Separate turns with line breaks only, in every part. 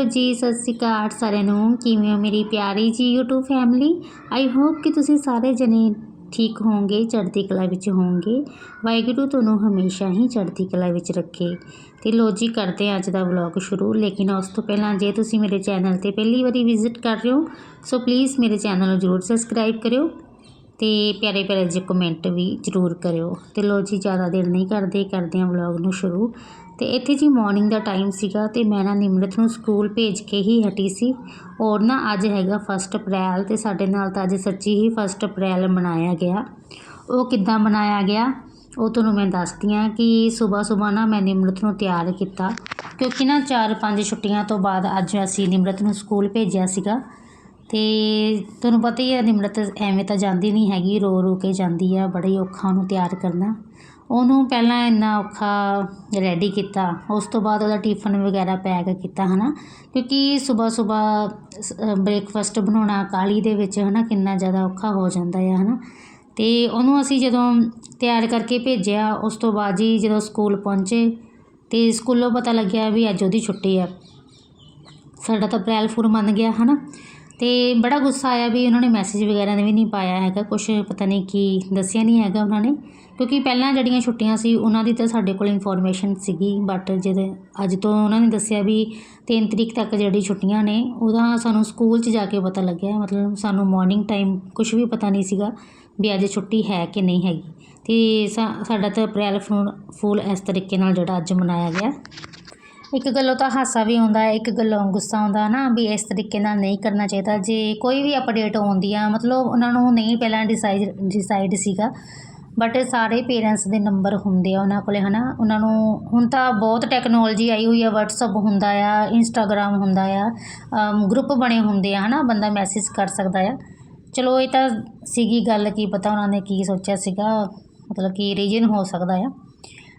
Hello ਜੀ, ਸਤਿ ਸ਼੍ਰੀ ਅਕਾਲ ਸਾਰਿਆਂ ਨੂੰ। ਕਿਵੇਂ ਹੋ ਮੇਰੀ ਪਿਆਰੀ ਜੀ YouTube ਫੈਮਿਲੀ ਆਈ ਹੋਪ ਕਿ ਤੁਸੀਂ ਸਾਰੇ ਜਣੇ ਠੀਕ ਹੋਵੋਗੇ, ਚੜ੍ਹਦੀ ਕਲਾ ਵਿੱਚ ਹੋਵੋਗੇ। ਵਾਹਿਗੁਰੂ ਤੁਹਾਨੂੰ ਹਮੇਸ਼ਾ ਹੀ ਚੜ੍ਹਦੀ ਕਲਾ ਵਿੱਚ ਰੱਖੇ। ਤੇ ਲੋ ਜੀ, ਕਰਦੇ ਹਾਂ ਅੱਜ ਦਾ ਵਲੌਗ ਸ਼ੁਰੂ। ਲੇਕਿਨ ਉਸ ਤੋਂ ਪਹਿਲਾਂ ਜੇ ਤੁਸੀਂ ਮੇਰੇ ਚੈਨਲ ਤੇ ਪਹਿਲੀ ਵਾਰੀ ਵਿਜ਼ਿਟ ਕਰ ਰਹੇ ਹੋ ਸੋ ਪਲੀਜ਼ ਮੇਰੇ ਚੈਨਲ ਨੂੰ ਜ਼ਰੂਰ ਸਬਸਕ੍ਰਾਈਬ ਕਰਿਓ ਤੇ ਪਿਆਰੇ ਪਿਆਰੇ ਜਿਹੇ ਕਮੈਂਟ ਵੀ ਜ਼ਰੂਰ ਕਰਿਓ। ਤੇ ਲੋ ਜੀ, ਜ਼ਿਆਦਾ ਦੇਰ ਨਹੀਂ ਕਰਦੇ ਕਰਦੇ ਹਾਂ ਵਲੌਗ ਨੂੰ ਸ਼ੁਰੂ। ਅਤੇ ਇੱਥੇ ਜੀ ਮਾਰਨਿੰਗ ਦਾ ਟਾਈਮ ਸੀਗਾ ਅਤੇ ਮੈਂ ਨਾ ਨਿਮਰਤ ਨੂੰ ਸਕੂਲ ਭੇਜ ਕੇ ਹੀ ਹਟੀ ਸੀ। ਔਰ ਨਾ ਅੱਜ ਹੈਗਾ ਫਸਟ ਅਪ੍ਰੈਲ ਅਤੇ ਸਾਡੇ ਨਾਲ ਤਾਂ ਅੱਜ ਸੱਚੀ ਹੀ ਫਸਟ ਅਪ੍ਰੈਲ ਮਨਾਇਆ ਗਿਆ। ਉਹ ਕਿੱਦਾਂ ਮਨਾਇਆ ਗਿਆ? ਉਹ ਤੁਹਾਨੂੰ ਮੈਂ ਦੱਸਦੀ ਹਾਂ ਕਿ ਸਵੇਰ ਸਵੇਰ ਨਾ ਮੈਂ ਨਿਮਰਤ ਨੂੰ ਤਿਆਰ ਕੀਤਾ। ਕਿਉਂਕਿ ਨਾ 4-5 ਛੁੱਟੀਆਂ ਤੋਂ ਬਾਅਦ ਅੱਜ ਅਸੀਂ ਨਿਮਰਤ ਨੂੰ ਸਕੂਲ ਭੇਜਿਆ ਸੀਗਾ। ਤੇ ਤੁਹਾਨੂੰ ਪਤਾ ਹੀ ਹੈ ਨਿਮਰਤ ਐਵੇਂ ਤਾਂ ਜਾਂਦੀ ਨਹੀਂ ਹੈਗੀ ਰੋ ਰੋ ਕੇ ਜਾਂਦੀ ਆ, ਬੜਾ ਹੀ ਔਖਾ ਉਹਨੂੰ ਤਿਆਰ ਕਰਨਾ। ਉਹਨੂੰ ਪਹਿਲਾਂ ਇੰਨਾ ਔਖਾ ਰੈਡੀ ਕੀਤਾ, ਉਸ ਤੋਂ ਬਾਅਦ ਉਹਦਾ ਟਿਫਨ ਵਗੈਰਾ ਪੈਕ ਕੀਤਾ ਹੈ ਨਾ ਕਿਉਂਕਿ ਸਵੇਰ ਸਵੇਰ ਬ੍ਰੇਕਫਾਸਟ ਬਣਾਉਣਾ ਕਾਹਲੀ ਦੇ ਵਿੱਚ ਹੈ ਨਾ ਕਿੰਨਾ ਜ਼ਿਆਦਾ ਔਖਾ ਹੋ ਜਾਂਦਾ ਆ ਹੈ ਨਾ ਅਤੇ ਉਹਨੂੰ ਅਸੀਂ ਜਦੋਂ ਤਿਆਰ ਕਰਕੇ ਭੇਜਿਆ, ਉਸ ਤੋਂ ਬਾਅਦ ਜੀ ਜਦੋਂ ਸਕੂਲ ਪਹੁੰਚੇ ਅਤੇ ਸਕੂਲੋਂ ਪਤਾ ਲੱਗਿਆ ਵੀ ਅੱਜ ਉਹਦੀ ਛੁੱਟੀ ਆ। ਸਾਡਾ ਤਾਂ ਅਪ੍ਰੈਲ ਫੂਲ ਮੰਨ ਗਿਆ ਹੈ ਨਾ ਅਤੇ ਬੜਾ ਗੁੱਸਾ ਆਇਆ ਵੀ ਉਹਨਾਂ ਨੇ ਮੈਸੇਜ ਵਗੈਰਾ ਨੇ ਵੀ ਨਹੀਂ ਪਾਇਆ ਹੈਗਾ, ਕੁਛ ਪਤਾ ਨਹੀਂ ਕੀ ਦੱਸਿਆ ਨਹੀਂ ਹੈਗਾ ਉਹਨਾਂ ਨੇ। ਕਿਉਂਕਿ ਪਹਿਲਾਂ ਜਿਹੜੀਆਂ ਛੁੱਟੀਆਂ ਸੀ, ਉਹਨਾਂ ਦੀ ਤਾਂ ਸਾਡੇ ਕੋਲ ਇਨਫੋਰਮੇਸ਼ਨ ਸੀਗੀ ਬਟ ਜਿਹਦੇ ਅੱਜ ਤੋਂ ਉਹਨਾਂ ਨੇ ਦੱਸਿਆ ਵੀ ਤਿੰਨ ਤਰੀਕ ਤੱਕ ਜਿਹੜੀ ਛੁੱਟੀਆਂ ਨੇ, ਉਹਦਾ ਸਾਨੂੰ ਸਕੂਲ 'ਚ ਜਾ ਕੇ ਪਤਾ ਲੱਗਿਆ। ਮਤਲਬ ਸਾਨੂੰ ਮਾਰਨਿੰਗ ਟਾਈਮ ਕੁਝ ਵੀ ਪਤਾ ਨਹੀਂ ਸੀਗਾ ਵੀ ਅੱਜ ਛੁੱਟੀ ਹੈ ਕਿ ਨਹੀਂ ਹੈਗੀ। ਤੇ ਸਾਡਾ ਤਾਂ ਅਪ੍ਰੈਲ ਫੂਲ ਫੂਲ ਇਸ ਤਰੀਕੇ ਨਾਲ ਜਿਹੜਾ ਅੱਜ ਮਨਾਇਆ ਗਿਆ। ਇੱਕ ਗੱਲੋਂ ਤਾਂ ਹਾਸਾ ਵੀ ਆਉਂਦਾ ਹੈ ਇੱਕ ਗੱਲੋਂ ਗੁੱਸਾ ਆਉਂਦਾ ਨਾ ਵੀ ਇਸ ਤਰੀਕੇ ਨਾਲ ਨਹੀਂ ਕਰਨਾ ਚਾਹੀਦਾ। ਜੇ ਕੋਈ ਵੀ ਅਪਡੇਟ ਆਉਂਦੀ ਆ, ਮਤਲਬ ਉਹਨਾਂ ਨੂੰ ਨਹੀਂ ਪਹਿਲਾਂ ਡਿਸਾਈਡ ਡਿਸਾਈਡ ਸੀਗਾ ਬਟ ਸਾਰੇ ਪੇਰੈਂਟਸ ਦੇ ਨੰਬਰ ਹੁੰਦੇ ਆ ਉਹਨਾਂ ਕੋਲ ਹੈ ਨਾ ਉਹਨਾਂ ਨੂੰ ਹੁਣ ਤਾਂ ਬਹੁਤ ਟੈਕਨੋਲਜੀ ਆਈ ਹੋਈ ਆ, WhatsApp ਹੁੰਦਾ ਆ ਇੰਸਟਾਗ੍ਰਾਮ ਹੁੰਦਾ ਆ ਗਰੁੱਪ ਬਣੇ ਹੁੰਦੇ ਆ ਹੈ ਨਾ ਬੰਦਾ ਮੈਸੇਜ ਕਰ ਸਕਦਾ ਆ। ਚਲੋ, ਇਹ ਤਾਂ ਸੀਗੀ ਗੱਲ, ਕੀ ਪਤਾ ਉਹਨਾਂ ਨੇ ਕੀ ਸੋਚਿਆ ਸੀਗਾ, ਮਤਲਬ ਕੀ ਰੀਜਨ ਹੋ ਸਕਦਾ ਆ।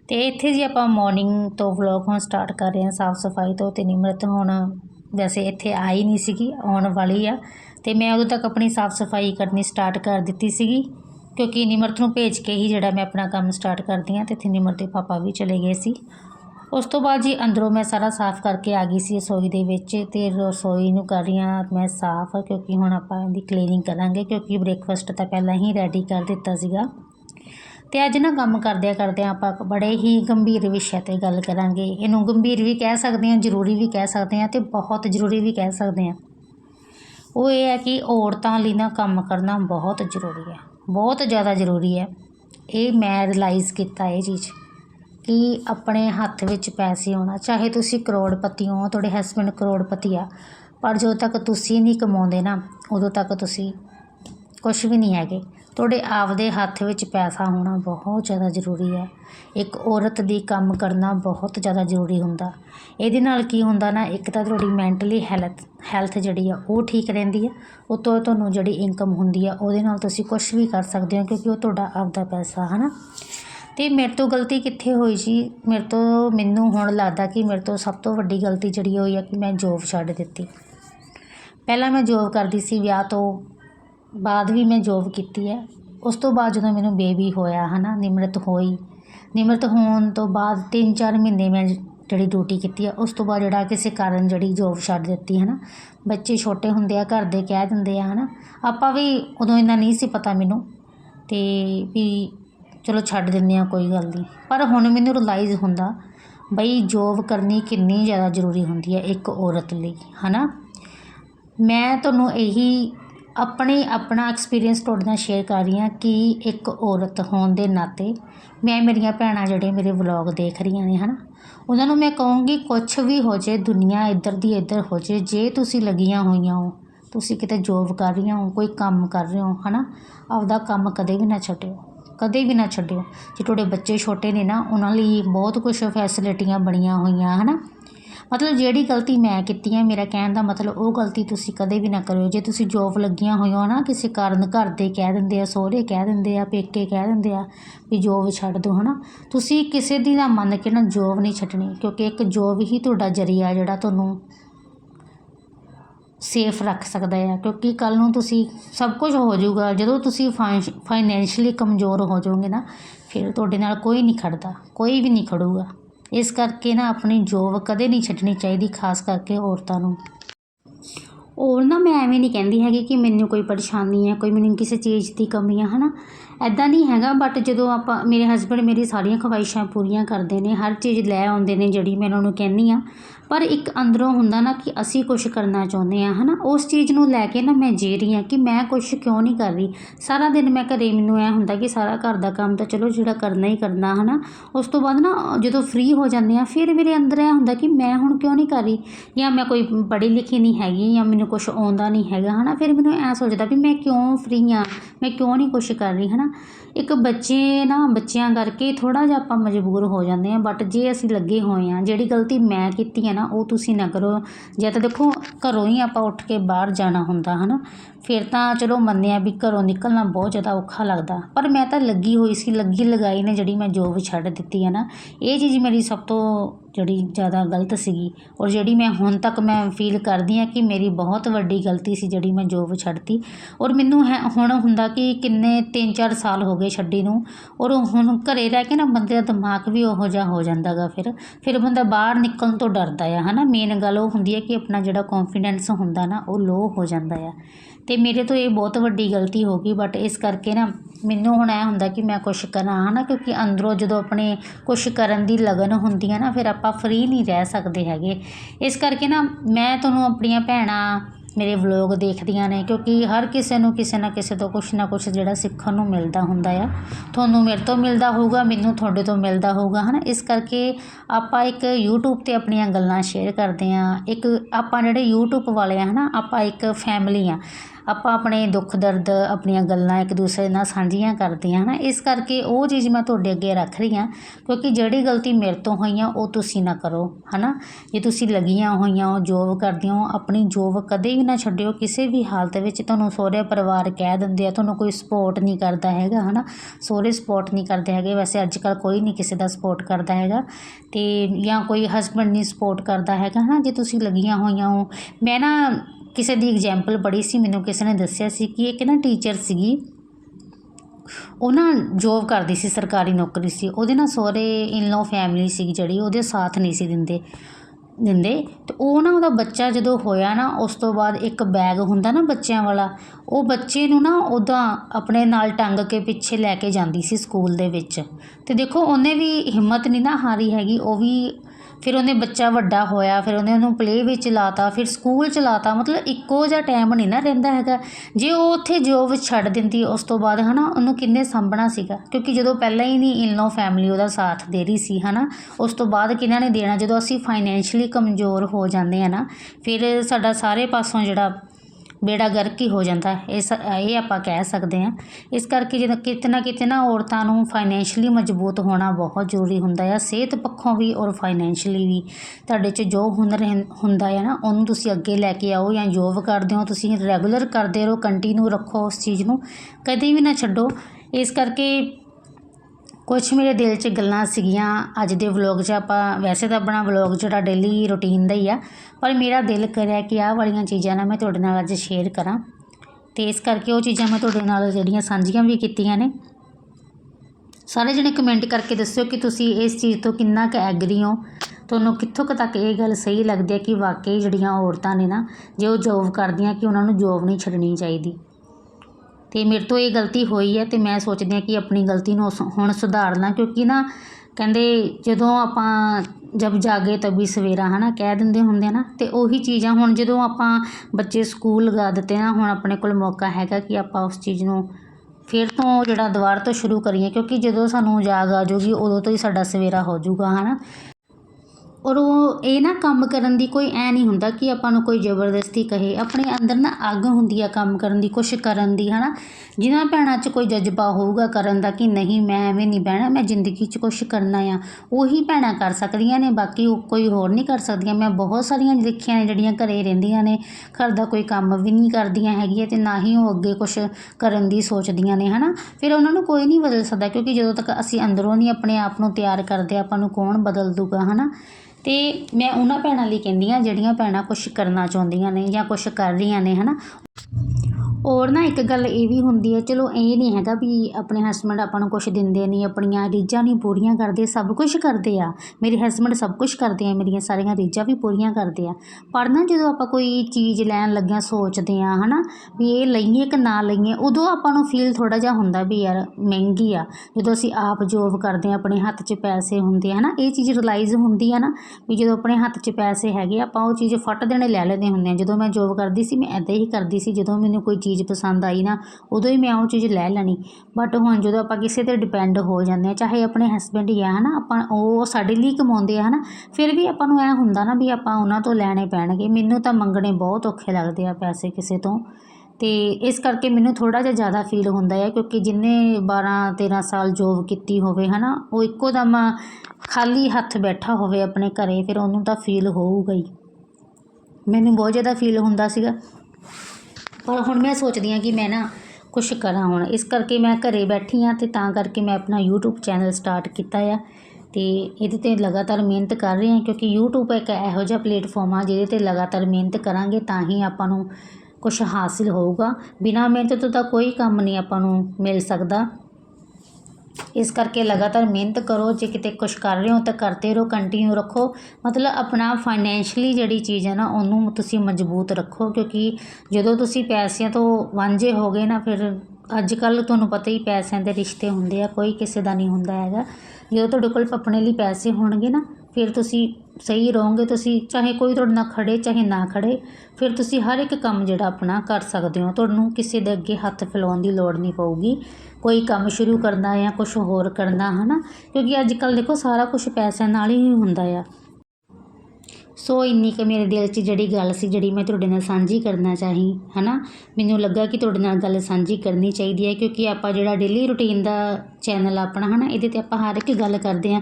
ਤੇ ਇੱਥੇ ਜੀ ਆਪਾਂ ਮਾਰਨਿੰਗ ਤੋਂ ਵਲੌਗ ਹੁਣ ਸਟਾਰਟ ਕਰ ਰਹੇ ਹਾਂ, ਸਾਫ਼ ਸਫ਼ਾਈ ਤੋਂ ਤੇ ਨਿਮਰਤ ਹੁਣ ਵੈਸੇ ਇੱਥੇ ਆਈ ਨਹੀਂ ਸੀਗੀ, ਆਉਣ ਵਾਲੀ ਆ। ਤੇ ਮੈਂ ਉਦੋਂ ਤੱਕ ਆਪਣੀ ਸਾਫ਼ ਸਫ਼ਾਈ ਕਰਨੀ ਸਟਾਰਟ ਕਰ ਦਿੱਤੀ ਸੀਗੀ। ਕਿਉਂਕਿ ਨਿਮਰਤ ਨੂੰ ਭੇਜ ਕੇ ਹੀ ਜਿਹੜਾ ਮੈਂ ਆਪਣਾ ਕੰਮ ਸਟਾਰਟ ਕਰਦੀ ਹਾਂ ਤੇ ਇੱਥੇ ਨਿਮਰਤ ਦੇ ਪਾਪਾ ਵੀ ਚਲੇ ਗਏ ਸੀ। ਉਸ ਤੋਂ ਬਾਅਦ ਜੀ ਅੰਦਰੋਂ ਮੈਂ ਸਾਰਾ ਸਾਫ਼ ਕਰਕੇ ਆ ਗਈ ਸੀ ਰਸੋਈ ਦੇ ਵਿੱਚ ਤੇ ਰਸੋਈ ਨੂੰ ਕਰ ਰਹੀ ਹਾਂ ਮੈਂ ਸਾਫ਼ ਕਿਉਂਕਿ ਹੁਣ ਆਪਾਂ ਇਹਦੀ ਕਲੀਨਿੰਗ ਕਰਾਂਗੇ ਕਿਉਂਕਿ ਬ੍ਰੇਕਫਾਸਟ ਤਾਂ ਪਹਿਲਾਂ ਹੀ ਰੈਡੀ ਕਰ ਦਿੱਤਾ ਸੀਗਾ। ਤੇ ਅੱਜ ਨਾ ਕੰਮ ਕਰਦਿਆਂ ਕਰਦਿਆਂ ਆਪਾਂ ਬੜੇ ਹੀ ਗੰਭੀਰ ਵਿਸ਼ੇ ਤੇ ਗੱਲ ਕਰਾਂਗੇ। ਇਹਨੂੰ ਗੰਭੀਰ ਵੀ ਕਹਿ ਸਕਦੇ ਹਾਂ, ਜ਼ਰੂਰੀ ਵੀ ਕਹਿ ਸਕਦੇ ਹਾਂ ਤੇ ਬਹੁਤ ਜ਼ਰੂਰੀ ਵੀ ਕਹਿ ਸਕਦੇ ਹਾਂ। ਉਹ ਇਹ ਹੈ ਕਿ ਔਰਤਾਂ ਲਈ ਨਾ ਕੰਮ ਕਰਨਾ ਬਹੁਤ ਜ਼ਰੂਰੀ ਹੈ। ਬਹੁਤ ਜ਼ਿਆਦਾ ਜ਼ਰੂਰੀ ਹੈ। ਇਹ ਮੈਂ ਰਿਅਲਾਈਜ਼ ਕੀਤਾ ਇਹ ਚੀਜ਼ ਕਿ ਆਪਣੇ ਹੱਥ ਵਿੱਚ ਪੈਸੇ ਹੋਣਾ, ਚਾਹੇ ਤੁਸੀਂ ਕਰੋੜਪਤੀ ਹੋ, ਤੁਹਾਡੇ ਹਸਬੈਂਡ ਕਰੋੜਪਤੀ ਆ, ਪਰ ਜਦੋਂ ਤੱਕ ਤੁਸੀਂ ਨਹੀਂ ਕਮਾਉਂਦੇ ਨਾ, ਉਦੋਂ ਤੱਕ ਤੁਸੀਂ ਕੁਝ ਵੀ ਨਹੀਂ ਹੈਗੇ। ਤੁਹਾਡੇ ਆਪਦੇ ਹੱਥ ਵਿੱਚ ਪੈਸਾ ਹੋਣਾ ਬਹੁਤ ਜ਼ਿਆਦਾ ਜ਼ਰੂਰੀ ਹੈ ਇੱਕ ਔਰਤ ਦੀ ਕੰਮ ਕਰਨਾ ਬਹੁਤ ਜ਼ਿਆਦਾ ਜ਼ਰੂਰੀ ਹੁੰਦਾ। ਇਹਦੇ ਨਾਲ ਕੀ ਹੁੰਦਾ ਨਾ, ਇੱਕ ਤਾਂ ਤੁਹਾਡੀ ਮੈਂਟਲੀ ਹੈਲਥ ਹੈਲਥ ਜਿਹੜੀ ਆ ਉਹ ਠੀਕ ਰਹਿੰਦੀ ਹੈ ਉਤੋਂ ਤੁਹਾਨੂੰ ਜਿਹੜੀ ਇਨਕਮ ਹੁੰਦੀ ਆ, ਉਹਦੇ ਨਾਲ ਤੁਸੀਂ ਕੁਝ ਵੀ ਕਰ ਸਕਦੇ ਹੋ ਕਿਉਂਕਿ ਉਹ ਤੁਹਾਡਾ ਆਪਦਾ ਪੈਸਾ ਹੈ ਨਾ ਤੇ ਮੇਰੇ ਤੋਂ ਗਲਤੀ ਕਿੱਥੇ ਹੋਈ ਸੀ? ਮੇਰੇ ਤੋਂ, ਮੈਨੂੰ ਹੁਣ ਲੱਗਦਾ ਕਿ ਮੇਰੇ ਤੋਂ ਸਭ ਤੋਂ ਵੱਡੀ ਗਲਤੀ ਜਿਹੜੀ ਹੋਈ ਆ ਕਿ ਮੈਂ ਜੋਬ ਛੱਡ ਦਿੱਤੀ। ਪਹਿਲਾਂ ਮੈਂ ਜੋਬ ਕਰਦੀ ਸੀ ਵਿਆਹ ਤੋਂ। ਬਾਅਦ ਵੀ ਮੈਂ ਜੋਬ ਕੀਤੀ ਹੈ। ਉਸ ਤੋਂ ਬਾਅਦ ਜਦੋਂ ਮੈਨੂੰ ਬੇਬੀ ਹੋਇਆ ਹੈ ਨਾ ਨਿਮਰਤ ਹੋਈ। ਨਿਮਰਤ ਹੋਣ ਤੋਂ ਬਾਅਦ 3-4 ਮਹੀਨੇ ਮੈਂ ਜਿਹੜੀ ਡਿਊਟੀ ਕੀਤੀ ਆ ਉਸ ਤੋਂ ਬਾਅਦ ਜਿਹੜਾ ਕਿਸੇ ਕਾਰਨ ਜਿਹੜੀ ਜੋਬ ਛੱਡ ਦਿੱਤੀ ਹੈ ਨਾ ਬੱਚੇ ਛੋਟੇ ਹੁੰਦੇ ਆ, ਘਰ ਦੇ ਕਹਿ ਦਿੰਦੇ ਆ ਹੈ ਨਾ ਆਪਾਂ ਵੀ ਉਦੋਂ ਇੰਨਾ ਨਹੀਂ ਸੀ ਪਤਾ ਮੈਨੂੰ, ਤੇ ਵੀ ਚਲੋ ਛੱਡ ਦਿੰਦੇ ਆ ਕੋਈ ਗੱਲ ਨਹੀਂ। ਪਰ ਹੁਣ ਮੈਨੂੰ ਰਿਅਲਾਈਜ਼ ਹੁੰਦਾ ਬਈ ਜੋਬ ਕਰਨੀ ਕਿੰਨੀ ਜ਼ਿਆਦਾ ਜ਼ਰੂਰੀ ਹੁੰਦੀ ਹੈ ਇੱਕ ਔਰਤ ਲਈ ਹੈ ਨਾ ਮੈਂ ਤੁਹਾਨੂੰ ਇਹੀ ਆਪਣੇ ਆਪਣਾ ਐਕਸਪੀਰੀਅੰਸ ਤੁਹਾਡੇ ਨਾਲ ਸ਼ੇਅਰ ਕਰ ਰਹੀ ਹਾਂ ਕਿ ਇੱਕ ਔਰਤ ਹੋਣ ਦੇ ਨਾਤੇ ਮੈਂ ਮੇਰੀਆਂ ਭੈਣਾਂ ਜਿਹੜੇ ਮੇਰੇ ਵਲੌਗ ਦੇਖ ਰਹੀਆਂ ਨੇ, ਹਨਾ? ਉਹਨਾਂ ਨੂੰ ਮੈਂ ਕਹੂੰਗੀ, ਕੁਛ ਵੀ ਹੋ ਜੇ ਦੁਨੀਆ ਇੱਧਰ ਦੀ ਇੱਧਰ ਹੋ ਜੇ ਜੇ ਤੁਸੀਂ ਲੱਗੀਆਂ ਹੋਈਆਂ ਹੋ, ਤੁਸੀਂ ਕਿਤੇ ਜੋਬ ਕਰ ਰਹੀਆਂ ਹੋ, ਕੋਈ ਕੰਮ ਕਰ ਰਹੇ ਹੋ, ਹਨਾ? ਆਪਦਾ ਕੰਮ ਕਦੇ ਵੀ ਨਾ ਛੱਡਿਓ, ਕਦੇ ਵੀ ਨਾ ਛੱਡਿਓ। ਜੇ ਤੁਹਾਡੇ ਬੱਚੇ ਛੋਟੇ ਨੇ ਨਾ, ਉਹਨਾਂ ਲਈ ਬਹੁਤ ਕੁਝ ਫੈਸਿਲਿਟੀਆਂ ਬਣੀਆਂ ਹੋਈਆਂ, ਹਨਾ? ਮਤਲਬ ਜਿਹੜੀ ਗਲਤੀ ਮੈਂ ਕੀਤੀ ਹੈ, ਮੇਰਾ ਕਹਿਣ ਦਾ ਮਤਲਬ ਉਹ ਗਲਤੀ ਤੁਸੀਂ ਕਦੇ ਵੀ ਨਾ ਕਰਿਓ। ਜੇ ਤੁਸੀਂ ਜੋਬ ਲੱਗੀਆਂ ਹੋਈਆਂ ਨਾ, ਕਿਸੇ ਕਾਰਨ ਘਰ ਦੇ ਕਹਿ ਦਿੰਦੇ ਆ, ਸਹੁਰੇ ਕਹਿ ਦਿੰਦੇ ਆ, ਪੇਕੇ ਕਹਿ ਦਿੰਦੇ ਆ ਵੀ ਜੋਬ ਛੱਡ ਦਿਓ ਹਨਾ। ਤੁਸੀਂ ਕਿਸੇ ਦੀ ਨਾ ਮੰਨ ਕੇ ਨਾ ਜੋਬ ਨਹੀਂ ਛੱਡਣੀ, ਕਿਉਂਕਿ ਇੱਕ ਜੋਬ ਹੀ ਤੁਹਾਡਾ ਜਰੀਆ ਜਿਹੜਾ ਤੁਹਾਨੂੰ ਸੇਫ ਰੱਖ ਸਕਦਾ ਹੈ। ਕਿਉਂਕਿ ਕੱਲ ਨੂੰ ਤੁਸੀਂ ਸਭ ਕੁਝ ਹੋ ਜਾਊਗਾ। ਜਦੋਂ ਤੁਸੀਂ ਫਾਈਨੈਂਸ਼ੀਅਲੀ ਕਮਜ਼ੋਰ ਹੋ ਜਾਓਗੇ ਨਾ, ਫਿਰ ਤੁਹਾਡੇ ਨਾਲ ਕੋਈ ਨਹੀਂ ਖੜਦਾ, ਕੋਈ ਵੀ ਨਹੀਂ ਖੜੂਗਾ। ਇਸ ਕਰਕੇ ਨਾ ਆਪਣੀ ਜੋਬ ਕਦੇ ਨਹੀਂ ਛੱਡਣੀ ਚਾਹੀਦੀ, ਖਾਸ ਕਰਕੇ ਔਰਤਾਂ ਨੂੰ। ਔਰ ਨਾ ਮੈਂ ਐਵੇਂ ਨਹੀਂ ਕਹਿੰਦੀ ਹੈਗੀ ਕਿ ਮੈਨੂੰ ਕੋਈ ਪਰੇਸ਼ਾਨੀ ਹੈ, ਕੋਈ ਮੈਨੂੰ ਕਿਸੇ ਚੀਜ਼ ਦੀ ਕਮੀ ਆ ਹਨਾ? ਐਦਾਂ ਨਹੀਂ ਹੈਗਾ ਬਟ ਜਦੋਂ ਆਪਾਂ, ਮੇਰੇ ਹਸਬੰਡ ਮੇਰੀ ਸਾਰੀਆਂ ਖਵਾਇਸ਼ਾਂ ਪੂਰੀਆਂ ਕਰਦੇ ਨੇ, ਹਰ ਚੀਜ਼ ਲੈ ਆਉਂਦੇ ਨੇ ਜਿਹੜੀ ਮੈਂ ਉਹਨਾਂ ਨੂੰ ਕਹਿੰਦੀ ਆ ਪਰ ਇੱਕ ਅੰਦਰੋਂ ਹੁੰਦਾ ਨਾ ਕਿ ਅਸੀਂ ਕੁਝ ਕਰਨਾ ਚਾਹੁੰਦੇ ਆ ਹਨਾ? ਉਸ ਚੀਜ਼ ਨੂੰ ਲੈ ਕੇ ਨਾ ਮੈਂ ਜੀ ਰਹੀ ਆ ਕਿ ਮੈਂ ਕੁਝ ਕਿਉਂ ਨਹੀਂ ਕਰ ਰਹੀ। ਸਾਰਾ ਦਿਨ ਮੈਂ ਘਰੇ ਮੈਨੂੰ ਐ ਹੁੰਦਾ ਕਿ ਸਾਰਾ ਘਰ ਦਾ ਕੰਮ ਤਾਂ ਚਲੋ ਜਿਹੜਾ ਕਰਨਾ ਹੀ ਕਰਨਾ, ਹਨਾ? ਉਸ ਤੋਂ ਬਾਅਦ ਨਾ ਜਦੋਂ ਫ੍ਰੀ ਹੋ ਜਾਂਦੇ ਆ ਫਿਰ ਮੇਰੇ ਅੰਦਰ ਇਹ ਹੁੰਦਾ ਕਿ ਮੈਂ ਹੁਣ ਕਿਉਂ ਨਹੀਂ ਕਰ ਰਹੀ? ਜਾਂ ਮੈਂ ਕੋਈ ਪੜ੍ਹੀ ਲਿਖੀ ਨਹੀਂ ਹੈਗੀ ਜਾਂ ਮੈਨੂੰ ਕੁਝ ਆਉਂਦਾ ਨਹੀਂ ਹੈਗਾ, ਹਨਾ? ਫਿਰ ਮੈਨੂੰ ਐ ਸੋਚਦਾ ਵੀ ਮੈਂ ਕਿਉਂ ਫ੍ਰੀ ਆ ਮੈਂ ਕਿਉਂ ਨਹੀਂ ਕੁਝ ਕਰ ਰਹੀ, ਹਨਾ? ਇੱਕ ਬੱਚੇ ਨਾ ਬੱਚਿਆਂ ਕਰਕੇ ਥੋੜਾ ਜਿਹਾ ਆਪਾਂ ਮਜਬੂਰ ਹੋ ਜਾਂਦੇ ਆ ਬਟ ਜੇ ਅਸੀਂ ਲੱਗੇ ਹੋਏ ਆ ਜਿਹੜੀ ਗਲਤੀ ਮੈਂ ਕੀਤੀ ਹੈ ਨਾ ਉਹ ਤੁਸੀਂ ਨਾ ਕਰੋ। ਜਾਂ ਤਾਂ ਦੇਖੋ, ਘਰੋਂ ਹੀ ਆਪਾਂ ਉੱਠ ਕੇ ਬਾਹਰ ਜਾਣਾ ਹੁੰਦਾ ਹੈ ਨਾ ਫਿਰ ਤਾਂ ਚਲੋ ਮੰਨਿਆ ਵੀ ਘਰੋਂ ਨਿਕਲਣਾ ਬਹੁਤ ਜ਼ਿਆਦਾ ਔਖਾ ਲੱਗਦਾ। ਪਰ ਮੈਂ ਤਾਂ ਲੱਗੀ ਹੋਈ ਸੀ, ਲੱਗੀ ਲਗਾਈ ਨੇ ਜਿਹੜੀ ਮੈਂ ਜੋਬ ਛੱਡ ਦਿੱਤੀ ਹੈ ਨਾ ਇਹ ਚੀਜ਼ ਮੇਰੀ ਸਭ ਤੋਂ ਜਿਹੜੀ ਜ਼ਿਆਦਾ ਗਲਤ ਸੀਗੀ। ਔਰ ਜਿਹੜੀ ਮੈਂ ਹੁਣ ਤੱਕ ਮੈਂ ਫੀਲ ਕਰਦੀ ਹਾਂ ਕਿ ਮੇਰੀ ਬਹੁਤ ਵੱਡੀ ਗਲਤੀ ਸੀ ਜਿਹੜੀ ਮੈਂ ਜੋਬ ਛੱਡਤੀ। ਔਰ ਮੈਨੂੰ ਹੈ, ਹੁਣ ਹੁੰਦਾ ਕਿ ਕਿੰਨੇ 3-4 ਸਾਲ ਹੋ ਗਏ ਛੱਡੀ ਨੂੰ। ਔਰ ਹੁਣ ਘਰੇ ਰਹਿ ਕੇ ਨਾ ਬੰਦੇ ਦਾ ਦਿਮਾਗ ਵੀ ਉਹੋ ਜਿਹਾ ਹੋ ਜਾਂਦਾਗਾ ਫਿਰ। ਫਿਰ ਬੰਦਾ ਬਾਹਰ ਨਿਕਲਣ ਤੋਂ ਡਰਦਾ ਆ ਨਾ ਮੇਨ ਗੱਲ ਉਹ ਹੁੰਦੀ ਹੈ ਕਿ ਆਪਣਾ ਜਿਹੜਾ ਕੌਨਫੀਡੈਂਸ ਹੁੰਦਾ ਨਾ, ਉਹ ਲੋ ਹੋ ਜਾਂਦਾ ਆ। ਅਤੇ ਮੇਰੇ ਤੋਂ ਇਹ ਬਹੁਤ ਵੱਡੀ ਗਲਤੀ ਹੋ ਗਈ ਬਟ ਇਸ ਕਰਕੇ ਨਾ ਮੈਨੂੰ ਹੁਣ ਇਹ ਹੁੰਦਾ ਕਿ ਮੈਂ ਕੁਛ ਕਰਾਂ ਹੈ ਨਾ ਕਿਉਂਕਿ ਅੰਦਰੋਂ ਜਦੋਂ ਆਪਣੇ ਕੁਛ ਕਰਨ ਦੀ ਲਗਨ ਹੁੰਦੀ ਹੈ ਨਾ, ਫਿਰ ਆਪਾਂ ਫ੍ਰੀ ਨਹੀਂ ਰਹਿ ਸਕਦੇ ਹੈਗੇ। ਇਸ ਕਰਕੇ ਨਾ ਮੈਂ ਤੁਹਾਨੂੰ ਆਪਣੀਆਂ ਭੈਣਾਂ ਮੇਰੇ ਵਲੋਗ ਦੇਖਦੀਆਂ ਨੇ, ਕਿਉਂਕਿ ਹਰ ਕਿਸੇ ਨੂੰ ਕਿਸੇ ਨਾ ਕਿਸੇ ਤੋਂ ਕੁਛ ਨਾ ਕੁਛ ਜਿਹੜਾ ਸਿੱਖਣ ਨੂੰ ਮਿਲਦਾ ਹੁੰਦਾ ਆ। ਤੁਹਾਨੂੰ ਮੇਰੇ ਤੋਂ ਮਿਲਦਾ ਹੋਊਗਾ, ਮੈਨੂੰ ਤੁਹਾਡੇ ਤੋਂ ਮਿਲਦਾ ਹੋਊਗਾ ਹੈ ਨਾ ਇਸ ਕਰਕੇ ਆਪਾਂ ਇੱਕ YouTube ਤੇ ਆਪਣੀਆਂ ਗੱਲਾਂ ਸ਼ੇਅਰ ਕਰਦੇ ਹਾਂ। ਇੱਕ ਆਪਾਂ ਜਿਹੜੇ YouTube ਵਾਲੇ ਆ ਹੈ ਨਾ ਆਪਾਂ ਇੱਕ ਫੈਮਿਲੀ ਆ। ਆਪਾਂ ਆਪਣੇ ਦੁੱਖ, ਦਰਦ ਆਪਣੀਆਂ ਗੱਲਾਂ ਇੱਕ ਦੂਸਰੇ ਨਾਲ ਸਾਂਝੀਆਂ ਕਰਦੇ ਹਾਂ ਨਾ ਇਸ ਕਰਕੇ ਉਹ ਚੀਜ਼ ਮੈਂ ਤੁਹਾਡੇ ਅੱਗੇ ਰੱਖ ਰਹੀ ਹਾਂ, ਕਿਉਂਕਿ ਜਿਹੜੀ ਗਲਤੀ ਮੇਰੇ ਤੋਂ ਹੋਈਆਂ ਉਹ ਤੁਸੀਂ ਨਾ ਕਰੋ, ਹਨਾ? ਜੇ ਤੁਸੀਂ ਲੱਗੀਆਂ ਹੋਈਆਂ ਹੋ ਜੋਬ ਕਰਦੇ ਹੋ ਆਪਣੀ ਜੋਬ ਕਦੇ ਵੀ ਨਾ ਛੱਡਿਓ, ਕਿਸੇ ਵੀ ਹਾਲਤ ਵਿੱਚ ਤੁਹਾਨੂੰ ਸਹੁਰੇ ਪਰਿਵਾਰ ਕਹਿ ਦਿੰਦੇ ਆ, ਤੁਹਾਨੂੰ ਕੋਈ ਸਪੋਰਟ ਨਹੀਂ ਕਰਦਾ ਹੈਗਾ, ਹਨਾ? ਸਹੁਰੇ ਸਪੋਰਟ ਨਹੀਂ ਕਰਦੇ ਹੈਗੇ, ਵੈਸੇ ਅੱਜ ਕੱਲ ਕੋਈ ਨਹੀਂ ਕਿਸੇ ਦਾ ਸਪੋਰਟ ਕਰਦਾ ਹੈਗਾ, ਤੇ ਜਾਂ ਕੋਈ ਹਸਬੰਡ ਨਹੀਂ ਸਪੋਰਟ ਕਰਦਾ ਹੈਗਾ, ਹਨਾ? ਜੇ ਤੁਸੀਂ ਲੱਗੀਆਂ ਹੋਈਆਂ ਹੋ, ਮੈਂ ਨਾ ਕਿਸੇ ਦੀ ਐਗਜ਼ਾਮਪਲ ਪੜ੍ਹੀ ਸੀ, ਮੈਨੂੰ ਕਿਸੇ ਨੇ ਦੱਸਿਆ ਸੀ ਕਿ ਇੱਕ ਨਾ ਟੀਚਰ ਸੀਗੀ, ਉਹ ਨਾ ਜੋਬ ਕਰਦੀ ਸੀ, ਸਰਕਾਰੀ ਨੌਕਰੀ ਸੀ, ਉਹਦੇ ਨਾਲ ਸਹੁਰੇ ਇਨ-ਲੋ ਫੈਮਿਲੀ ਸੀ ਜਿਹੜੀ, ਉਹਦੇ ਸਾਥ ਨਹੀਂ ਸੀ ਦਿੰਦੇ ਦਿੰਦੇ, ਤੇ ਉਹ ਨਾ ਉਹਦਾ ਬੱਚਾ ਜਦੋਂ ਹੋਇਆ ਨਾ, ਉਸ ਤੋਂ ਬਾਅਦ ਇੱਕ ਬੈਗ ਹੁੰਦਾ ਨਾ ਬੱਚਿਆਂ ਵਾਲਾ, ਉਹ ਬੱਚੇ ਨੂੰ ਨਾ ਉਹਦਾ ਆਪਣੇ ਨਾਲ ਟੰਗ ਕੇ ਪਿੱਛੇ ਲੈ ਕੇ ਜਾਂਦੀ ਸੀ ਸਕੂਲ ਦੇ ਵਿੱਚ, ਤੇ ਦੇਖੋ ਉਹਨੇ ਵੀ ਹਿੰਮਤ ਨਹੀਂ ਨਾ ਹਾਰੀ ਹੈਗੀ, ਉਹ ਵੀ ਫਿਰ ਉਹਨੇ ਬੱਚਾ ਵੱਡਾ ਹੋਇਆ, ਫਿਰ ਉਹਨੇ ਉਹਨੂੰ ਪਲੇ ਵਿੱਚ ਲਾਤਾ, ਫਿਰ ਸਕੂਲ ਚ ਲਾਤਾ, ਮਤਲਬ ਇੱਕੋ ਜਿਹਾ ਟਾਈਮ ਨਹੀਂ ਨਾ ਰਹਿੰਦਾ ਹੈਗਾ। ਜੇ ਉਹ ਉੱਥੇ ਜੋਬ ਛੱਡ ਦਿੰਦੀ, ਉਸ ਤੋਂ ਬਾਅਦ ਹਨਾ, ਉਹਨੂੰ ਕਿੰਨੇ ਸਾਂਭਣਾ ਸੀਗਾ? ਕਿਉਂਕਿ ਜਦੋਂ ਪਹਿਲਾਂ ਹੀ ਨਹੀਂ ਇਨ-ਲੋ ਫੈਮਿਲੀ ਉਹਦਾ ਸਾਥ ਦੇ ਰਹੀ ਸੀ, ਹਨਾ, ਉਸ ਤੋਂ ਬਾਅਦ ਕਿਹਨਾਂ ਨੇ ਦੇਣਾ? ਜਦੋਂ ਅਸੀਂ ਫਾਈਨੈਂਸ਼ੀਅਲੀ ਕਮਜ਼ੋਰ ਹੋ ਜਾਂਦੇ ਆ ਨਾ, ਫਿਰ ਸਾਡਾ ਸਾਰੇ ਪਾਸੋਂ ਜਿਹੜਾ ਬੇੜਾ ਗਰਕ ਹੀ ਹੋ ਜਾਂਦਾ ਇਸ ਇਹ ਆਪਾਂ ਕਹਿ ਸਕਦੇ ਹਾਂ। ਇਸ ਕਰਕੇ ਜਦੋਂ ਕਿਤੇ ਨਾ ਕਿਤੇ ਨਾ ਔਰਤਾਂ ਨੂੰ ਫਾਈਨੈਂਸ਼ਲੀ ਮਜ਼ਬੂਤ ਹੋਣਾ ਬਹੁਤ ਜ਼ਰੂਰੀ ਹੁੰਦਾ ਆ ਸਿਹਤ ਪੱਖੋਂ ਵੀ ਔਰ ਫਾਈਨੈਂਸ਼ਲੀ ਵੀ। ਤੁਹਾਡੇ 'ਚ ਜੋ ਹੁਨਰ ਹੈ- ਹੁੰਦਾ ਆ ਨਾ, ਉਹਨੂੰ ਤੁਸੀਂ ਅੱਗੇ ਲੈ ਕੇ ਆਓ ਜਾਂ ਜੋਬ ਕਰਦੇ ਹੋ, ਤੁਸੀਂ ਰੈਗੂਲਰ ਕਰਦੇ ਰਹੋ ਕੰਟੀਨਿਊ ਰੱਖੋ ਉਸ ਚੀਜ਼ ਨੂੰ। ਕਦੇ ਵੀ ਨਾ ਛੱਡੋ। ਇਸ ਕਰਕੇ ਕੁਛ ਮੇਰੇ ਦਿਲ 'ਚ ਗੱਲਾਂ ਸੀਗੀਆਂ। ਅੱਜ ਦੇ ਵਲੋਗ 'ਚ ਆਪਾਂ, ਵੈਸੇ ਤਾਂ ਆਪਣਾ ਵਲੋਗ ਜਿਹੜਾ ਡੇਲੀ ਰੁਟੀਨ ਦਾ ਹੀ ਆ, ਪਰ ਮੇਰਾ ਦਿਲ ਕਰਿਆ ਕਿ ਆਹ ਵਾਲੀਆਂ ਚੀਜ਼ਾਂ ਨਾ ਮੈਂ ਤੁਹਾਡੇ ਨਾਲ ਅੱਜ ਸ਼ੇਅਰ ਕਰਾਂ। ਤੇ ਇਸ ਕਰਕੇ ਉਹ ਚੀਜ਼ਾਂ ਮੈਂ ਤੁਹਾਡੇ ਨਾਲ ਜਿਹੜੀਆਂ ਸਾਂਝੀਆਂ ਵੀ ਕੀਤੀਆਂ ਨੇ। ਸਾਰੇ ਜਣੇ ਕਮੈਂਟ ਕਰਕੇ ਦੱਸਿਓ ਕਿ ਤੁਸੀਂ ਇਸ ਚੀਜ਼ ਤੋਂ ਕਿੰਨਾ ਕੁ ਐਗਰੀ ਹੋ। ਤੁਹਾਨੂੰ ਕਿੱਥੋਂ ਕੁ ਤੱਕ ਇਹ ਗੱਲ ਸਹੀ ਲੱਗਦੀ ਹੈ ਕਿ ਵਾਕਈ ਜਿਹੜੀਆਂ ਔਰਤਾਂ ਨੇ ਨਾ, ਜੇ ਉਹ ਜੋਬ ਕਰਦੀਆਂ ਕਿ ਉਹਨਾਂ ਨੂੰ ਜੋਬ ਨਹੀਂ ਛੱਡਣੀ ਚਾਹੀਦੀ। ਅਤੇ ਮੇਰੇ ਤੋਂ ਇਹ ਗਲਤੀ ਹੋਈ ਹੈ ਅਤੇ ਮੈਂ ਸੋਚਦੀ ਹਾਂ ਕਿ ਆਪਣੀ ਗਲਤੀ ਨੂੰ ਉਸ- ਹੁਣ ਸੁਧਾਰ ਲਾਂ ਕਿਉਂਕਿ ਨਾ ਕਹਿੰਦੇ ਜਦੋਂ ਆਪਾਂ ਜਬ ਜਾਗੇ ਤभी ਸਵੇਰਾ ਨਾ ਕਹਿ ਦਿੰਦੇ ਹੁੰਦੇ ਆ ਨਾ ਅਤੇ ਉਹੀ ਚੀਜ਼ਾਂ ਹੁਣ ਜਦੋਂ ਆਪਾਂ ਬੱਚੇ ਸਕੂਲ ਲਗਾ ਦਿੱਤੇ ਨਾ ਹੁਣ ਆਪਣੇ ਕੋਲ ਮੌਕਾ ਹੈਗਾ ਕਿ ਆਪਾਂ ਉਸ ਚੀਜ਼ ਨੂੰ ਫਿਰ ਤੋਂ ਜਿਹੜਾ ਦੁਬਾਰਾ ਤੋਂ ਸ਼ੁਰੂ ਕਰੀਏ, ਕਿਉਂਕਿ ਜਦੋਂ ਸਾਨੂੰ ਜਾਗ ਆ ਜਾਊਗੀ ਉਦੋਂ ਤੋਂ ਹੀ ਸਾਡਾ ਸਵੇਰਾ ਹੋ ਜਾਊਗਾ ਨਾ ਔਰ ਉਹ ਇਹ ਨਾ ਕੰਮ ਕਰਨ ਦੀ ਕੋਈ ਐਂ ਨਹੀਂ ਹੁੰਦਾ ਕਿ ਆਪਾਂ ਨੂੰ ਕੋਈ ਜ਼ਬਰਦਸਤੀ ਕਹੇ। ਆਪਣੇ ਅੰਦਰ ਨਾ ਅੱਗ ਹੁੰਦੀ ਆ ਕੰਮ ਕਰਨ ਦੀ, ਕੁਛ ਕਰਨ ਦੀ, ਹਨਾ? ਜਿਨ੍ਹਾਂ ਭੈਣਾਂ 'ਚ ਕੋਈ ਜਜ਼ਬਾ ਹੋਊਗਾ ਕਰਨ ਦਾ ਕਿ ਨਹੀਂ, ਮੈਂ ਐਵੇਂ ਨਹੀਂ ਬਹਿਣਾ, ਮੈਂ ਜ਼ਿੰਦਗੀ 'ਚ ਕੁਛ ਕਰਨਾ ਆ, ਉਹੀ ਭੈਣਾਂ ਕਰ ਸਕਦੀਆਂ ਨੇ। ਬਾਕੀ ਉਹ ਕੋਈ ਹੋਰ ਨਹੀਂ ਕਰ ਸਕਦੀਆਂ। ਮੈਂ ਬਹੁਤ ਸਾਰੀਆਂ ਦੇਖੀਆਂ ਨੇ ਜਿਹੜੀਆਂ ਘਰੇ ਰਹਿੰਦੀਆਂ ਨੇ, ਘਰ ਦਾ ਕੋਈ ਕੰਮ ਵੀ ਨਹੀਂ ਕਰਦੀਆਂ ਹੈਗੀਆਂ ਤੇ ਨਾ ਹੀ ਉਹ ਅੱਗੇ ਕੁਛ ਕਰਨ ਦੀ ਸੋਚਦੀਆਂ ਨੇ, ਹਨਾ? ਫਿਰ ਉਹਨਾਂ ਨੂੰ ਕੋਈ ਨਹੀਂ ਬਦਲ ਸਕਦਾ ਕਿਉਂਕਿ ਜਦੋਂ ਤੱਕ ਅਸੀਂ ਅੰਦਰੋਂ ਨਹੀਂ ਆਪਣੇ ਆਪ ਨੂੰ ਤਿਆਰ ਕਰਦੇ, ਆਪਾਂ ਨੂੰ ਕੌਣ ਬਦਲ ਦੂਗਾ, ਹਨਾ? ਅਤੇ ਮੈਂ ਉਹਨਾਂ ਭੈਣਾਂ ਲਈ ਕਹਿੰਦੀ ਹਾਂ ਜਿਹੜੀਆਂ ਭੈਣਾਂ ਕੁਛ ਕਰਨਾ ਚਾਹੁੰਦੀਆਂ ਨੇ ਜਾਂ ਕੁਛ ਕਰ ਰਹੀਆਂ ਨੇ ਹੈ ਨਾ ਔਰ ਨਾ ਇੱਕ ਗੱਲ ਇਹ ਵੀ ਹੁੰਦੀ ਹੈ, ਚਲੋ ਇਹ ਨਹੀਂ ਹੈਗਾ ਵੀ ਆਪਣੇ ਹਸਬੈਂਡ ਆਪਾਂ ਨੂੰ ਕੁਝ ਦਿੰਦੇ ਨਹੀਂ, ਆਪਣੀਆਂ ਰੀਝਾਂ ਨਹੀਂ ਪੂਰੀਆਂ ਕਰਦੇ, ਸਭ ਕੁਝ ਕਰਦੇ ਆ। ਮੇਰੇ ਹਸਬੈਂਡ ਸਭ ਕੁਝ ਕਰਦੇ ਆ, ਮੇਰੀਆਂ ਸਾਰੀਆਂ ਰੀਝਾਂ ਵੀ ਪੂਰੀਆਂ ਕਰਦੇ ਆ। ਪਰ ਨਾ ਜਦੋਂ ਆਪਾਂ ਕੋਈ ਚੀਜ਼ ਲੈਣ ਲੱਗਿਆ ਸੋਚਦੇ ਆ, ਹਨਾ, ਵੀ ਇਹ ਲਈਏ ਕਿ ਨਾ ਲਈਏ, ਉਦੋਂ ਆਪਾਂ ਨੂੰ ਫੀਲ ਥੋੜਾ ਜਿਹਾ ਹੁੰਦਾ ਵੀ ਯਾਰ ਮਹਿੰਗੀ ਆ। ਜਦੋਂ ਅਸੀਂ ਆਪ ਜੋਬ ਕਰਦੇ ਆ, ਆਪਣੇ ਹੱਥ 'ਚ ਪੈਸੇ ਹੁੰਦੇ ਆ, ਹਨਾ, ਇਹ ਚੀਜ਼ ਰਿਅਲਾਈਜ਼ ਹੁੰਦੀ ਆ ਨਾ ਵੀ ਜਦੋਂ ਆਪਣੇ ਹੱਥ 'ਚ ਪੈਸੇ ਹੈਗੇ, ਆਪਾਂ ਉਹ ਚੀਜ਼ ਫੱਟ ਦੇਣੇ ਲੈ ਲੈਂਦੇ ਹੁੰਦੇ ਆ। ਜਦੋਂ ਮੈਂ ਜੋਬ ਕਰਦੀ ਸੀ, ਮੈਂ ਐਦਾਂ ਹੀ ਕਰਦੀ ਸੀ, ਜਦੋਂ ਮੈਨੂੰ ਕੋਈ ਚੀਜ਼ ਪਸੰਦ ਆਈ ਨਾ, ਉਦੋਂ ਹੀ ਮੈਂ ਉਹ ਚੀਜ਼ ਲੈ ਲੈਣੀ। ਬਟ ਹੁਣ ਜਦੋਂ ਆਪਾਂ ਕਿਸੇ ਤੇ ਡਿਪੈਂਡ ਹੋ ਜਾਂਦੇ ਆ ਚਾਹੇ ਆਪਣੇ ਹਸਬੈਂਡ ਹੀ ਆ, ਹਨਾ, ਆਪਾਂ ਉਹ ਸਾਡੇ ਲਈ ਕਮਾਉਂਦੇ ਆ, ਹਨਾ, ਫਿਰ ਵੀ ਆਪਾਂ ਨੂੰ ਐ ਹੁੰਦਾ ਨਾ ਵੀ ਆਪਾਂ ਉਹਨਾਂ ਤੋਂ ਲੈਣੇ ਪੈਣਗੇ। ਮੈਨੂੰ ਤਾਂ ਮੰਗਣੇ ਬਹੁਤ ਔਖੇ ਲੱਗਦੇ ਆ ਪੈਸੇ ਕਿਸੇ ਤੋਂ। ਤੇ ਇਸ ਕਰਕੇ ਮੈਨੂੰ ਥੋੜਾ ਜਿਹਾ ਜ਼ਿਆਦਾ ਫੀਲ ਹੁੰਦਾ ਹੈ ਕਿਉਂਕਿ ਜਿੰਨੇ 12 13 ਸਾਲ ਜੋਬ ਕੀਤੀ ਹੋਵੇ, ਹਨਾ, ਉਹ ਇੱਕੋ ਦਮ ਖਾਲੀ ਹੱਥ ਬੈਠਾ ਹੋਵੇ ਆਪਣੇ ਘਰੇ, ਫਿਰ ਉਹਨੂੰ ਤਾਂ ਫੀਲ ਹੋਊਗਾ ਹੀ। ਮੈਨੂੰ ਬਹੁਤ ਜ਼ਿਆਦਾ ਫੀਲ ਹੁੰਦਾ ਸੀਗਾ। ਪਰ ਹੁਣ ਮੈਂ ਸੋਚਦੀ ਹਾਂ ਕਿ ਮੈਂ ਨਾ ਕੁਛ ਕਰਾਂ ਹੁਣ। ਇਸ ਕਰਕੇ ਮੈਂ ਘਰੇ ਬੈਠੀ ਹਾਂ ਤੇ ਤਾਂ ਕਰਕੇ ਮੈਂ ਆਪਣਾ YouTube ਚੈਨਲ ਸਟਾਰਟ ਕੀਤਾ ਆ ਤੇ ਇਹਦੇ ਤੇ ਲਗਾਤਾਰ ਮਿਹਨਤ ਕਰ ਰਹੇ ਹਾਂ ਕਿਉਂਕਿ YouTube ਇੱਕ ਇਹੋ ਜਿਹਾ ਪਲੇਟਫਾਰਮ ਆ ਜਿਹਦੇ ਤੇ ਲਗਾਤਾਰ ਮਿਹਨਤ ਕਰਾਂਗੇ ਤਾਂ ਹੀ ਆਪਾਂ ਨੂੰ ਕੁਝ ਹਾਸਿਲ ਹੋਊਗਾ। ਬਿਨਾਂ ਮਿਹਨਤ ਤੋਂ ਤਾਂ ਕੋਈ ਕੰਮ ਨਹੀਂ ਆਪਾਂ ਨੂੰ ਮਿਲ ਸਕਦਾ। ਇਸ ਕਰਕੇ ਲਗਾਤਾਰ ਮਿਹਨਤ ਕਰੋ, ਜੇ ਕਿਤੇ ਕੁਝ ਕਰ ਰਹੇ ਹੋ ਤਾਂ ਕਰਦੇ ਰਹੋ ਕੰਟੀਨਿਊ ਰੱਖੋ। ਮਤਲਬ ਆਪਣਾ ਫਾਈਨੈਂਸ਼ਲੀ ਜਿਹੜੀ ਚੀਜ਼ ਹੈ ਨਾ, ਉਹਨੂੰ ਤੁਸੀਂ ਮਜ਼ਬੂਤ ਰੱਖੋ, ਕਿਉਂਕਿ ਜਦੋਂ ਤੁਸੀਂ ਪੈਸਿਆਂ ਤੋਂ ਵਾਂਝੇ ਹੋ ਗਏ ਨਾ, ਫਿਰ ਅੱਜ ਕੱਲ੍ਹ ਤੁਹਾਨੂੰ ਪਤਾ ਹੀ ਪੈਸਿਆਂ ਦੇ ਰਿਸ਼ਤੇ ਹੁੰਦੇ ਆ, ਕੋਈ ਕਿਸੇ ਦਾ ਨਹੀਂ ਹੁੰਦਾ ਹੈਗਾ। ਜਦੋਂ ਤੁਹਾਡੇ ਕੋਲ ਆਪਣੇ ਲਈ ਪੈਸੇ ਹੋਣਗੇ ਨਾ, ਫਿਰ ਤੁਸੀਂ ਸਹੀ ਰਹੋਗੇ ਤੁਸੀਂ, ਚਾਹੇ ਕੋਈ ਤੁਹਾਡੇ ਨਾਲ ਖੜੇ, ਚਾਹੇ ਨਾ ਖੜੇ, ਫਿਰ ਤੁਸੀਂ ਹਰ ਇੱਕ ਕੰਮ ਜਿਹੜਾ ਆਪਣਾ ਕਰ ਸਕਦੇ ਹੋ। ਤੁਹਾਨੂੰ ਕਿਸੇ ਦੇ ਅੱਗੇ ਹੱਥ ਫੈਲਾਉਣ ਦੀ ਲੋੜ ਨਹੀਂ ਪਊਗੀ। ਕੋਈ ਕੰਮ ਸ਼ੁਰੂ ਕਰਨਾ ਜਾਂ ਕੁਝ ਹੋਰ ਕਰਨਾ, ਹਨਾ? ਕਿਉਂਕਿ ਅੱਜ ਕੱਲ ਦੇਖੋ, ਸਾਰਾ ਕੁਝ ਪੈਸਿਆਂ ਨਾਲ ਹੀ ਹੁੰਦਾ ਆ। ਸੋ ਇੰਨੀ ਕੁ ਮੇਰੇ ਦਿਲ 'ਚ ਜਿਹੜੀ ਗੱਲ ਸੀ, ਜਿਹੜੀ ਮੈਂ ਤੁਹਾਡੇ ਨਾਲ ਸਾਂਝੀ ਕਰਨਾ ਚਾਹੀ, ਹਨਾ? ਮੈਨੂੰ ਲੱਗਾ ਕਿ ਤੁਹਾਡੇ ਨਾਲ ਗੱਲ ਸਾਂਝੀ ਕਰਨੀ ਚਾਹੀਦੀ ਹੈ, ਕਿਉਂਕਿ ਆਪਾਂ ਜਿਹੜਾ ਡੇਲੀ ਰੁਟੀਨ ਦਾ ਚੈਨਲ ਆਪਣਾ, ਹਨਾ? ਇਹਦੇ ਤੇ ਆਪਾਂ ਹਰ ਇੱਕ ਗੱਲ ਕਰਦੇ ਆ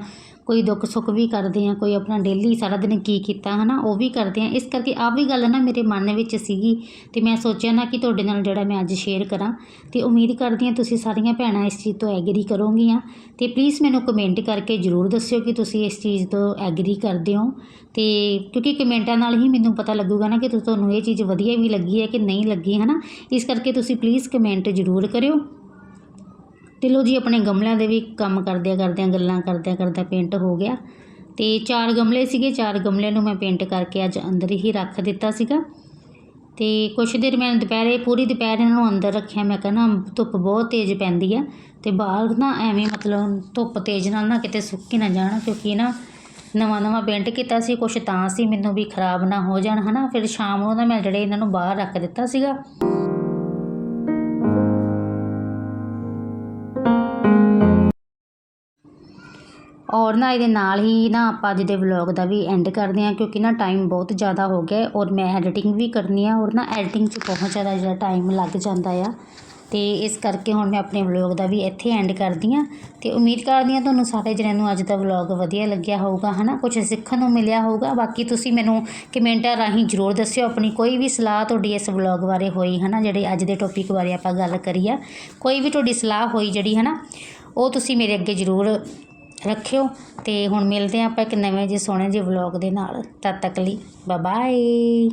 ਕੋਈ ਦੁੱਖ ਸੁੱਖ ਵੀ ਕਰਦੇ ਆ, ਕੋਈ ਆਪਣਾ ਡੇਲੀ ਸਾਰਾ ਦਿਨ ਕੀ ਕੀਤਾ, ਹਨਾ, ਉਹ ਵੀ ਕਰਦੇ ਆ। ਇਸ ਕਰਕੇ ਆ ਵੀ ਗੱਲ ਨਾ ਮੇਰੇ ਮਨ ਵਿੱਚ ਸੀਗੀ ਤੇ ਮੈਂ ਸੋਚਿਆ ਨਾ ਕਿ ਤੁਹਾਡੇ ਨਾਲ ਜਿਹੜਾ ਮੈਂ ਅੱਜ ਸ਼ੇਅਰ ਕਰਾਂ। ਤੇ ਉਮੀਦ ਕਰਦੀ ਆ ਤੁਸੀਂ ਸਾਰੀਆਂ ਭੈਣਾਂ ਇਸ ਚੀਜ਼ ਤੋਂ ਐਗਰੀ ਕਰੋਗੀਆਂ। ਤੇ ਪਲੀਜ਼ ਮੈਨੂੰ ਕਮੈਂਟ ਕਰਕੇ ਜਰੂਰ ਦੱਸਿਓ ਕਿ ਤੁਸੀਂ ਇਸ ਚੀਜ਼ ਤੋਂ ਐਗਰੀ ਕਰਦੇ ਹੋ। ਤੇ ਕਿਉਂਕਿ ਕਮੈਂਟਾਂ ਨਾਲ ਹੀ ਮੈਨੂੰ ਪਤਾ ਲੱਗੂਗਾ ਨਾ ਕਿ ਤੁਹਾਨੂੰ ਇਹ ਚੀਜ਼ ਵਧੀਆ ਵੀ ਲੱਗੀ ਹੈ ਕਿ ਨਹੀਂ ਲੱਗੀ ਹੈ ਨਾ ਇਸ ਕਰਕੇ ਤੁਸੀਂ ਪਲੀਜ਼ ਕਮੈਂਟ ਜ਼ਰੂਰ ਕਰਿਓ। ਤੇ ਲੋ ਜੀ, ਆਪਣੇ ਗਮਲਿਆਂ ਦੇ ਵੀ ਕੰਮ ਕਰਦਿਆਂ ਕਰਦਿਆਂ, ਗੱਲਾਂ ਕਰਦਿਆਂ ਕਰਦਿਆਂ ਪੇਂਟ ਹੋ ਗਿਆ। ਤੇ ਚਾਰ ਗਮਲੇ ਸੀਗੇ, ਚਾਰ ਗਮਲਿਆਂ ਨੂੰ ਮੈਂ ਪੇਂਟ ਕਰਕੇ ਅੱਜ ਅੰਦਰ ਹੀ ਰੱਖ ਦਿੱਤਾ ਸੀਗਾ। ਤੇ ਕੁਛ ਦੇਰ ਮੈਂ ਦੁਪਹਿਰੇ, ਪੂਰੀ ਦੁਪਹਿਰ ਇਹਨਾਂ ਨੂੰ ਅੰਦਰ ਰੱਖਿਆ। ਮੈਂ ਕਹਿੰਦਾ ਧੁੱਪ ਬਹੁਤ ਤੇਜ਼ ਪੈਂਦੀ ਆ ਤੇ ਬਾਹਰ ਨਾ ਐਵੇਂ ਮਤਲਬ ਧੁੱਪ ਤੇਜ਼ ਨਾਲ ਨਾ ਕਿਤੇ ਸੁੱਕ ਨਾ ਜਾਣ, ਕਿਉਂਕਿ ਨਾ ਨਵਾਂ ਨਵਾਂ ਪੇਂਟ ਕੀਤਾ ਸੀ, ਕੁਛ ਤਾਂ ਸੀ, ਮੈਨੂੰ ਵੀ ਖਰਾਬ ਨਾ ਹੋ ਜਾਣ, ਹਨਾ। ਫਿਰ ਸ਼ਾਮ ਨੂੰ ਨਾ ਮੈਂ ਜਿਹੜੇ ਇਹਨਾਂ ਨੂੰ ਬਾਹਰ ਰੱਖ ਦਿੱਤਾ ਸੀਗਾ। ਔਰ ਨਾ ਇਹਦੇ ਨਾਲ ਹੀ ਨਾ ਆਪਾਂ ਅੱਜ ਦੇ ਵਲੌਗ ਦਾ ਵੀ ਐਂਡ ਕਰਦੇ ਹਾਂ, ਕਿਉਂਕਿ ਨਾ ਟਾਈਮ ਬਹੁਤ ਜ਼ਿਆਦਾ ਹੋ ਗਿਆ ਔਰ ਮੈਂ ਐਡੀਟਿੰਗ ਵੀ ਕਰਨੀ ਆ ਔਰ ਨਾ ਐਡੀਟਿੰਗ 'ਚ ਬਹੁਤ ਜ਼ਿਆਦਾ ਜਿਹੜਾ ਟਾਈਮ ਲੱਗ ਜਾਂਦਾ ਆ। ਤੇ ਇਸ ਕਰਕੇ ਹੁਣ ਮੈਂ ਆਪਣੇ ਵਲੌਗ ਦਾ ਵੀ ਇੱਥੇ ਐਂਡ ਕਰਦੀ ਹਾਂ। ਤੇ ਉਮੀਦ ਕਰਦੀ ਹਾਂ ਤੁਹਾਨੂੰ ਸਾਰੇ ਜਣਿਆਂ ਨੂੰ ਅੱਜ ਦਾ ਵਲੌਗ ਵਧੀਆ ਲੱਗਿਆ ਹੋਊਗਾ, ਹਨਾ? ਕੁਝ ਸਿੱਖਣ ਨੂੰ ਮਿਲਿਆ ਹੋਊਗਾ। ਬਾਕੀ ਤੁਸੀਂ ਮੈਨੂੰ ਕਮੈਂਟਾਂ ਰਾਹੀਂ ਜ਼ਰੂਰ ਦੱਸਿਓ ਆਪਣੀ ਕੋਈ ਵੀ ਸਲਾਹ ਤੁਹਾਡੀ ਇਸ ਵਲੌਗ ਬਾਰੇ ਹੋਈ, ਹਨਾ? ਜਿਹੜੇ ਅੱਜ ਦੇ ਟੌਪਿਕ ਬਾਰੇ ਆਪਾਂ ਗੱਲ ਕਰੀ ਆ। ਕੋਈ ਵੀ ਤੁਹਾਡੀ ਸਲਾਹ ਹੋਈ ਜਿਹੜੀ, ਹਨਾ? ਉਹ ਤੁਸੀਂ ਮੇਰੇ ਅੱਗੇ ਜ਼ਰੂਰ ਰੱਖਿਓ। ਅਤੇ ਹੁਣ ਮਿਲਦੇ ਹਾਂ ਆਪਾਂ ਇੱਕ ਨਵੇਂ ਜਿਹੇ ਸੋਹਣੇ ਜਿਹੇ ਵਲੋਗ ਦੇ ਨਾਲ। ਤਦ ਤੱਕ ਲਈ ਬਾਏ ਬਾਏ